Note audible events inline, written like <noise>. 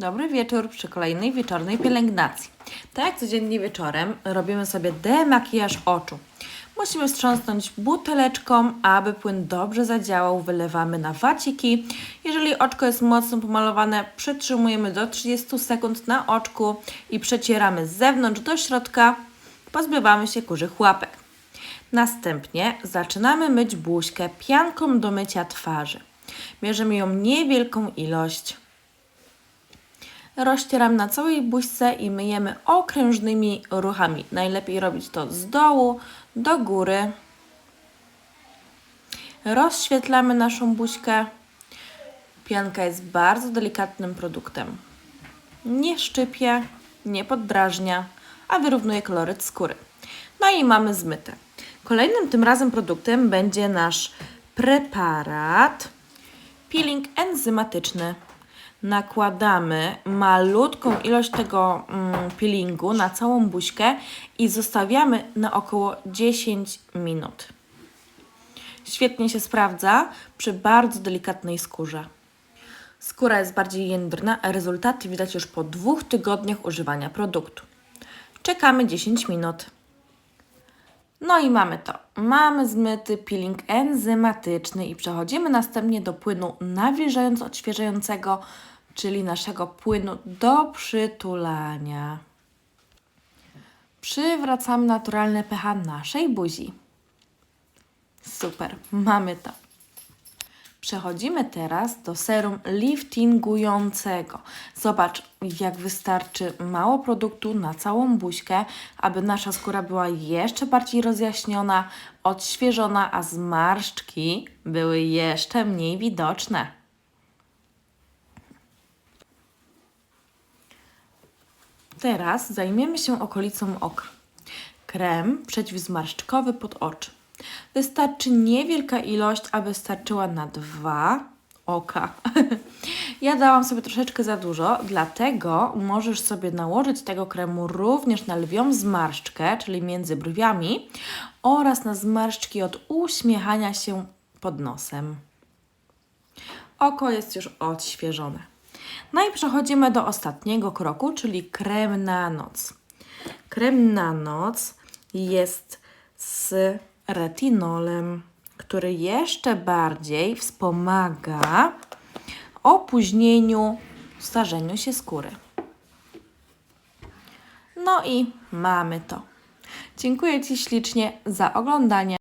Dobry wieczór przy kolejnej wieczornej pielęgnacji. Tak jak codziennie wieczorem robimy sobie demakijaż oczu. Musimy wstrząsnąć buteleczką, aby płyn dobrze zadziałał. Wylewamy na waciki. Jeżeli oczko jest mocno pomalowane, przytrzymujemy do 30 sekund na oczku i przecieramy z zewnątrz do środka. Pozbywamy się kurzych łapek. Następnie zaczynamy myć buźkę pianką do mycia twarzy. Bierzemy ją niewielką ilość. Rozcieramy na całej buźce i myjemy okrężnymi ruchami. Najlepiej robić to z dołu do góry. Rozświetlamy naszą buźkę. Pianka jest bardzo delikatnym produktem. Nie szczypie, nie poddrażnia, a wyrównuje koloryt skóry. No i mamy zmyte. Kolejnym tym razem produktem będzie nasz preparat peeling enzymatyczny. Nakładamy malutką ilość tego mm, peelingu na całą buźkę i zostawiamy na około 10 minut. Świetnie się sprawdza przy bardzo delikatnej skórze. Skóra jest bardziej jędrna, a rezultaty widać już po dwóch tygodniach używania produktu. Czekamy 10 minut. No i mamy to. Mamy zmyty peeling enzymatyczny i przechodzimy następnie do płynu nawilżająco-odświeżającego, czyli naszego płynu do przytulania. Przywracamy naturalne pH naszej buzi. Super, mamy to. Przechodzimy teraz do serum liftingującego. Zobacz, jak wystarczy mało produktu na całą buźkę, aby nasza skóra była jeszcze bardziej rozjaśniona, odświeżona, a zmarszczki były jeszcze mniej widoczne. Teraz zajmiemy się okolicą oka. Krem przeciwzmarszczkowy pod oczy. Wystarczy niewielka ilość, aby starczyła na dwa oka. <laughs> ja dałam sobie troszeczkę za dużo, dlatego możesz sobie nałożyć tego kremu również na lwią zmarszczkę, czyli między brwiami oraz na zmarszczki od uśmiechania się pod nosem. Oko jest już odświeżone. No i przechodzimy do ostatniego kroku, czyli krem na noc. Krem na noc jest z retinolem, który jeszcze bardziej wspomaga opóźnieniu starzeniu się skóry. No i mamy to. Dziękuję Ci ślicznie za oglądanie.